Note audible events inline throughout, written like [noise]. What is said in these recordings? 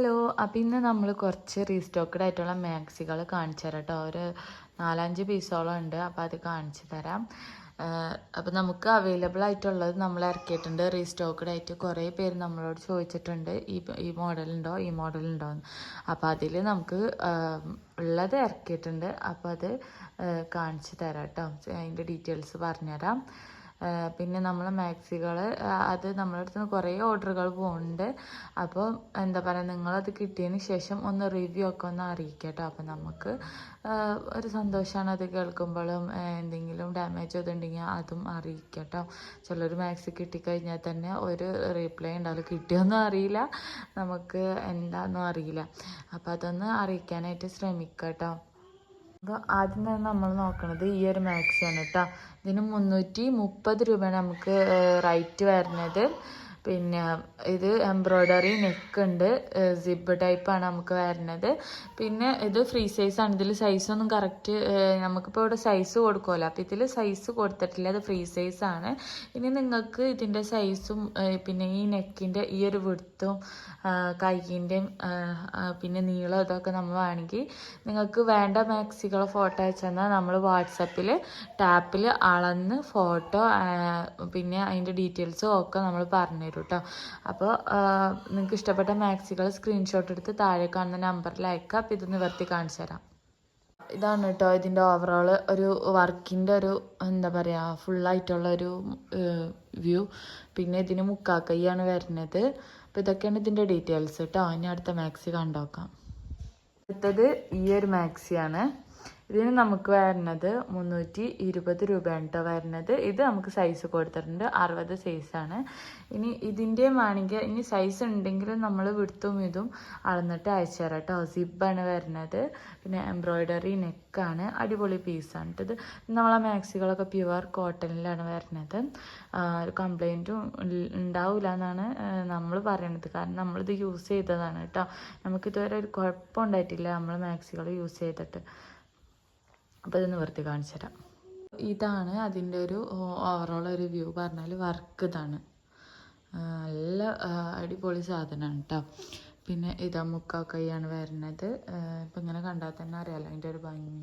Hello അപ്പം ഇന്ന് നമ്മൾ കുറച്ച് റീസ്റ്റോക്കഡ് ആയിട്ടുള്ള മാക്സികൾ കാണിച്ചു തരാം കേട്ടോ ഒരു നാലഞ്ച് പീസോളം ഉണ്ട് അപ്പോൾ അത് കാണിച്ചു തരാം. അപ്പം നമുക്ക് അവൈലബിൾ ആയിട്ടുള്ളത് നമ്മൾ ഇറക്കിയിട്ടുണ്ട്. റീസ്റ്റോക്കഡ് ആയിട്ട് കുറേ പേര് നമ്മളോട് ചോദിച്ചിട്ടുണ്ട് ഈ ഈ മോഡലുണ്ടോ ഈ മോഡലുണ്ടോ എന്ന്. അപ്പോൾ അതിൽ നമുക്ക് ഉള്ളത് ഇറക്കിയിട്ടുണ്ട്. അപ്പോൾ അത് കാണിച്ചു തരാം കേട്ടോ അതിന്റെ ഡീറ്റെയിൽസ് പറഞ്ഞുതരാം. പിന്നെ നമ്മൾ മാക്സികൾ അത് നമ്മുടെ അടുത്ത് നിന്ന് കുറേ ഓർഡറുകൾ പോകുന്നുണ്ട് അപ്പോൾ എന്താ പറയുക നിങ്ങളത് കിട്ടിയതിന് ശേഷം ഒന്ന് റിവ്യൂ ഒക്കെ ഒന്ന് അറിയിക്കട്ടോ. കേട്ടോ അപ്പോൾ നമുക്ക് ഒരു സന്തോഷമാണ് അത് കേൾക്കുമ്പോഴും എന്തെങ്കിലും ഡാമേജ് അതുണ്ടെങ്കിൽ അതും അറിയിക്കട്ടോ. ചിലർ മാക്സി കിട്ടിക്കഴിഞ്ഞാൽ തന്നെ ഒരു റീപ്ലൈ ഉണ്ടാവില്ല കിട്ടിയൊന്നും അറിയില്ല. നമുക്ക് എന്താണെന്നും അറിയില്ല. അപ്പോൾ അതൊന്ന് അറിയിക്കാനായിട്ട് ശ്രമിക്കട്ടോ. കേട്ടോ അപ്പോൾ ആദ്യം തന്നെ നമ്മൾ നോക്കണത് ഈ ഒരു മാക്സിയാണ് കേട്ടോ ഇതിന് മുന്നൂറ്റി മുപ്പത് രൂപയാണ് നമുക്ക് റൈറ്റ് വരുന്നത്. പിന്നെ ഇത് എംബ്രോയ്ഡറി നെക്ക് ഉണ്ട്. സിബ് ടൈപ്പാണ് നമുക്ക് വരുന്നത്. പിന്നെ ഇത് ഫ്രീ സൈസ് സൈസാണ് ഇതിൽ സൈസൊന്നും കറക്റ്റ് നമുക്കിപ്പോൾ ഇവിടെ സൈസ് കൊടുക്കുമല്ലോ അപ്പോൾ ഇതിൽ സൈസ് കൊടുത്തിട്ടില്ല. അത് ഫ്രീ സൈസ് ആണ്. ഇനി നിങ്ങൾക്ക് ഇതിന്റെ സൈസും പിന്നെ ഈ നെക്കിന്റെ ഈ ഒരു വിടുത്തും കൈയിന്റെയും പിന്നെ നീളം ഇതൊക്കെ നമ്മൾ വേണമെങ്കിൽ നിങ്ങൾക്ക് വേണ്ട മാക്സികളെ ഫോട്ടോ അയച്ചു തന്നാൽ നമ്മൾ വാട്സപ്പിൽ ടാപ്പിൽ അളന്ന് ഫോട്ടോ പിന്നെ അതിന്റെ ഡീറ്റെയിൽസും ഒക്കെ നമ്മൾ പറഞ്ഞു തരും കേട്ടോ അപ്പോൾ നിങ്ങൾക്ക് ഇഷ്ടപ്പെട്ട മാക്സികൾ സ്ക്രീൻഷോട്ട് എടുത്ത് താഴെ കാണുന്ന നമ്പറിൽ അയക്കുക അപ്പോൾ ഇത് നിവർത്തി കാണിച്ചു തരാം. ഇതാണ് കേട്ടോ ഇതിന്റെ ഓവറോൾ ഒരു വർക്കിന്റെ ഒരു എന്താ പറയുക ഫുള്ളായിട്ടുള്ള ഒരു വ്യൂ പിന്നെ ഇതിന് മുക്കാക്കൈയാണ് വരുന്നത്. അപ്പോൾ ഇതൊക്കെയാണ് ഇതിന്റെ ഡീറ്റെയിൽസ് കേട്ടോ ഇനി അടുത്ത മാക്സി കണ്ടോക്കാം. അടുത്തത് ഈ ഒരു മാക്സിയാണ് ഇതിന് നമുക്ക് വരുന്നത് മുന്നൂറ്റി ഇരുപത് രൂപയാണ് കേട്ടോ വരുന്നത്. ഇത് നമുക്ക് സൈസ് കൊടുത്തിട്ടുണ്ട്. അറുപത് സൈസാണ് ഇനി ഇതിന്റെ വേണമെങ്കിൽ ഇനി സൈസ് ഉണ്ടെങ്കിലും നമ്മൾ വിടുത്തും ഇതും അളന്നിട്ട് അയച്ചു തരാം കേട്ടോ സിബാണ് വരുന്നത്. പിന്നെ എംബ്രോയ്ഡറി നെക്കാണ് അടിപൊളി പീസാണ് ഇത്. നമ്മളെ മാക്സികളൊക്കെ പ്യുവർ കോട്ടണിലാണ് വരുന്നത്. കംപ്ലൈന്റും ഉണ്ടാവില്ല എന്നാണ് നമ്മൾ പറയണത്. കാരണം നമ്മളിത് യൂസ് ചെയ്തതാണ് കേട്ടോ നമുക്കിതുവരെ ഒരു കുഴപ്പം ഉണ്ടായിട്ടില്ല നമ്മൾ മാക്സികൾ യൂസ് ചെയ്തിട്ട്. അപ്പോൾ ഇത് നിവർത്തി കാണിച്ചു തരാം. ഇതാണ് അതിന്റെ ഒരു ഓവറോൾ ഒരു വ്യൂ പറഞ്ഞാൽ വർക്ക് ഇതാണ്. നല്ല അടിപൊളി സാധനമാണ് കേട്ടോ പിന്നെ ഇതാ മുക്കാ കൈയാണ് വരുന്നത് ഇപ്പം ഇങ്ങനെ കണ്ടാൽ തന്നെ അറിയാലോ അതിന്റെ ഒരു ഭംഗി.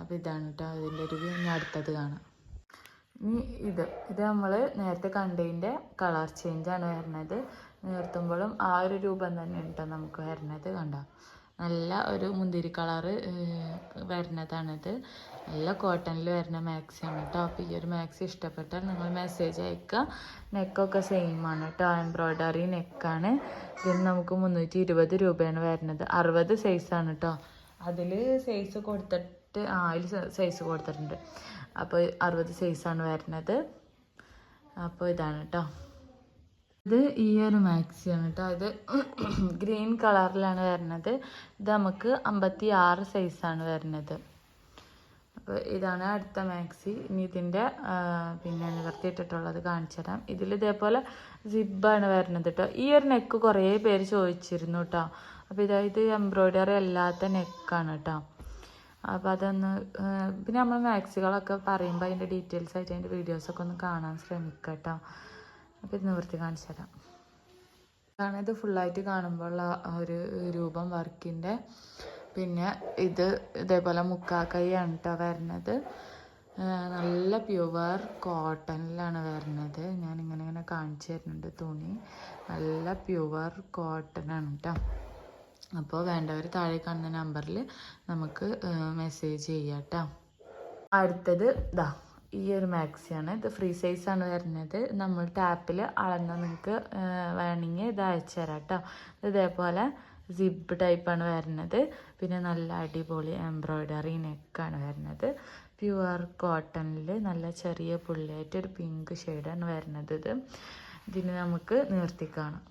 അപ്പോൾ ഇതാണ് കേട്ടോ അതിന്റെ ഒരു വ്യൂ ഇനി അടുത്തത് കാണാം. ഇനി ഇത് ഇത് നമ്മൾ നേരത്തെ കണ്ടതിന്റെ കളർ ചേഞ്ചാണ് വരുന്നത് നിർത്തുമ്പോഴും ആ ഒരു രൂപം തന്നെ കേട്ടോ നമുക്ക് വരുന്നത് കണ്ടോ. നല്ല ഒരു മുന്തിരി കളറ് വരുന്നതാണിത്. നല്ല കോട്ടണിൽ വരുന്ന മാക്സിയാണ് കേട്ടോ അപ്പോൾ ഈ ഒരു മാക്സി ഇഷ്ടപ്പെട്ടാൽ നിങ്ങൾ മെസ്സേജ് അയക്കുക നെക്കൊക്കെ സെയിം ആണ് കേട്ടോ എംബ്രോയ്ഡറി നെക്കാണ് ഇതിന് നമുക്ക് മുന്നൂറ്റി ഇരുപത് രൂപയാണ് വരുന്നത്. അറുപത് സൈസാണ് കേട്ടോ അതിൽ സൈസ് കൊടുത്തിട്ട് ആ അതിൽ സൈസ് കൊടുത്തിട്ടുണ്ട്. അപ്പോൾ അറുപത് സൈസാണ് വരുന്നത്. അപ്പോൾ ഇതാണ് കേട്ടോ ഇത് ഈ ഒരു മാക്സിയാണ് കേട്ടോ ഇത് [clears throat] ഗ്രീൻ കളറിലാണ് വരുന്നത്. ഇത് നമുക്ക് അമ്പത്തി ആറ് സൈസാണ് വരുന്നത്. അപ്പോൾ ഇതാണ് അടുത്ത മാക്സി. ഇനി ഇതിന്റെ പിന്നെ നിവർത്തിയിട്ടിട്ടുള്ളത് കാണിച്ചു തരാം. ഇതിൽ ഇതേപോലെ സിബാണ് വരുന്നത് കേട്ടോ ഈ ഒരു നെക്ക് കുറേ പേര് ചോദിച്ചിരുന്നു കേട്ടോ അപ്പോൾ ഇതായത് എംബ്രോയ്ഡറി അല്ലാത്ത നെക്കാണ് കേട്ടോ അപ്പോൾ അതൊന്ന് പിന്നെ നമ്മൾ മാക്സികളൊക്കെ പറയുമ്പോൾ അതിന്റെ ഡീറ്റെയിൽസ് ആയിട്ട് അതിന്റെ വീഡിയോസൊക്കെ ഒന്ന് കാണാൻ ശ്രമിക്കാം കേട്ടോ അപ്പോൾ ഇത് നിവർത്തി കാണിച്ചു തരാം. ഇതാണ് ഇത് ഫുള്ളായിട്ട് കാണുമ്പോഴുള്ള ഒരു രൂപം വർക്കിന്റെ പിന്നെ ഇത് ഇതേപോലെ മുക്കാക്കൈയാണ് കേട്ടോ വരുന്നത് നല്ല പ്യുവർ കോട്ടണിലാണ് വരുന്നത് ഞാൻ ഇങ്ങനെ ഇങ്ങനെ കാണിച്ചു തരുന്നുണ്ട് തുണി. നല്ല പ്യുവർ കോട്ടണാണ് കേട്ടോ അപ്പോൾ വേണ്ടവർ താഴെ കാണുന്ന നമ്പറിൽ നമുക്ക് മെസ്സേജ് ചെയ്യാം കേട്ടോ അടുത്തത് ഇതാ ഈ ഒരു മാക്സിയാണ്. ഇത് ഫ്രീ സൈസ് ആണ് വരുന്നത്. നമ്മൾ ടാപ്പിൽ അളന്ന് നിങ്ങൾക്ക് വേണമെങ്കിൽ ഇത് അയച്ചു തരാം കേട്ടോ. ഇതേപോലെ സിബ് ടൈപ്പാണ് വരുന്നത്. പിന്നെ നല്ല അടിപൊളി എംബ്രോയ്ഡറി നെക്കാണ് വരുന്നത്. പ്യുവർ കോട്ടണിൽ നല്ല ചെറിയ പുള്ളിയായിട്ട് ഒരു പിങ്ക് ഷെയ്ഡാണ് വരുന്നത് ഇത്. ഇതിന് നമുക്ക് നിവർത്തി കാണാം.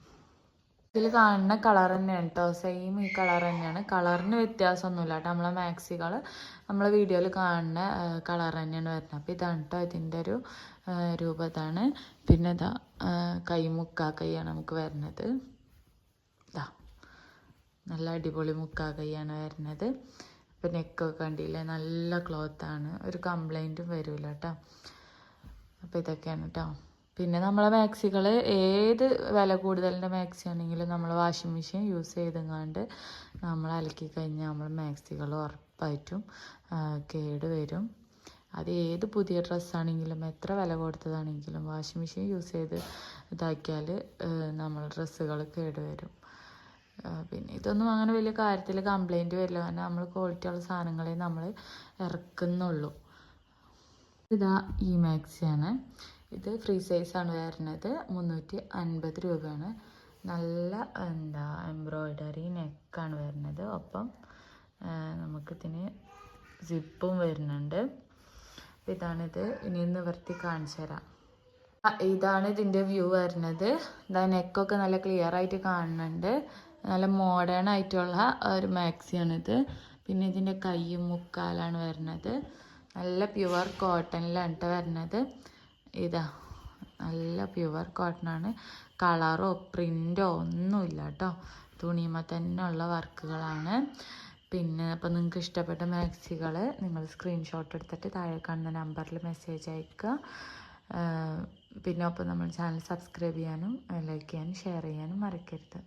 ഇതിൽ കാണുന്ന കളർ തന്നെയാണ് കേട്ടോ സെയിം ഈ കളർ തന്നെയാണ്. കളറിന് വ്യത്യാസമൊന്നുമില്ല കേട്ടോ നമ്മളെ മാക്സികൾ നമ്മളെ വീഡിയോയിൽ കാണുന്ന കളർ തന്നെയാണ് വരുന്നത്. അപ്പോൾ ഇതാണ് കേട്ടോ ഇതിന്റെ ഒരു രൂപം. ഇതാണ്. പിന്നെ ഇതാ കൈമുക്കാ കൈയാണ് നമുക്ക് വരുന്നത്. ഇതാ. നല്ല അടിപൊളി മുക്കാ കൈയാണ് വരുന്നത്. അപ്പോൾ നെക്കൊക്കെ കണ്ടില്ലേ? നല്ല ക്ലോത്താണ് ഒരു കംപ്ലൈന്റും വരില്ല കേട്ടോ അപ്പോൾ ഇതൊക്കെയാണ് കേട്ടോ പിന്നെ നമ്മളെ മാക്സികൾ ഏത് വില കൂടുതലിന്റെ മാക്സി ആണെങ്കിലും നമ്മൾ വാഷിംഗ് മെഷീൻ യൂസ് ചെയ്തെങ്ങാണ്ട് നമ്മൾ അലക്കി കഴിഞ്ഞാൽ നമ്മൾ മാക്സികൾ ഉറപ്പായിട്ടും കേട് വരും. അത് ഏത് പുതിയ ഡ്രസ്സാണെങ്കിലും എത്ര വില കൊടുത്തതാണെങ്കിലും വാഷിംഗ് മെഷീൻ യൂസ് ചെയ്ത് ഇതാക്കിയാൽ നമ്മൾ ഡ്രസ്സുകൾ കേട് വരും. പിന്നെ ഇതൊന്നും അങ്ങനെ വലിയ കാര്യത്തിൽ കംപ്ലൈന്റ് വരില്ല. കാരണം നമ്മൾ ക്വാളിറ്റി ഉള്ള സാധനങ്ങളെ നമ്മൾ ഇറക്കുന്നുള്ളൂ. ഇതാ ഈ മാക്സിയാണ്. ഇത് ഫ്രീ സൈസാണ് വരുന്നത്. മുന്നൂറ്റി അൻപത് രൂപയാണ്. നല്ല എന്താ എംബ്രോയ്ഡറി നെക്കാണ് വരുന്നത്. ഒപ്പം നമുക്കിതിന് സിപ്പും വരുന്നുണ്ട്. ഇതാണിത് ഇനി നിവർത്തി കാണിച്ചു തരാം. ഇതാണ് ഇതിന്റെ വ്യൂ വരുന്നത്. ഇതാ നെക്കൊക്കെ നല്ല ക്ലിയർ ആയിട്ട് കാണുന്നുണ്ട്. നല്ല മോഡേൺ ആയിട്ടുള്ള ഒരു മാക്സിയാണിത് പിന്നെ ഇതിന്റെ കൈയും മുക്കാലാണ് വരുന്നത്. നല്ല പ്യുവർ കോട്ടണിലാണ് കേട്ടോ വരുന്നത്. ഇതാ നല്ല പ്യുവർ കോട്ടണാണ് കളറോ പ്രിന്റോ ഒന്നുമില്ല കേട്ടോ തുണിയുമ്പോൾ തന്നെ ഉള്ള വർക്കുകളാണ്. പിന്നെ അപ്പോൾ നിങ്ങൾക്ക് ഇഷ്ടപ്പെട്ട മാക്സികൾ നിങ്ങൾ സ്ക്രീൻഷോട്ട് എടുത്തിട്ട് താഴെ കാണുന്ന നമ്പറിൽ മെസ്സേജ് അയക്കുക. പിന്നെ ഒപ്പം നമ്മൾ ചാനൽ സബ്സ്ക്രൈബ് ചെയ്യാനും ലൈക്ക് ചെയ്യാനും ഷെയർ ചെയ്യാനും മറക്കരുത്.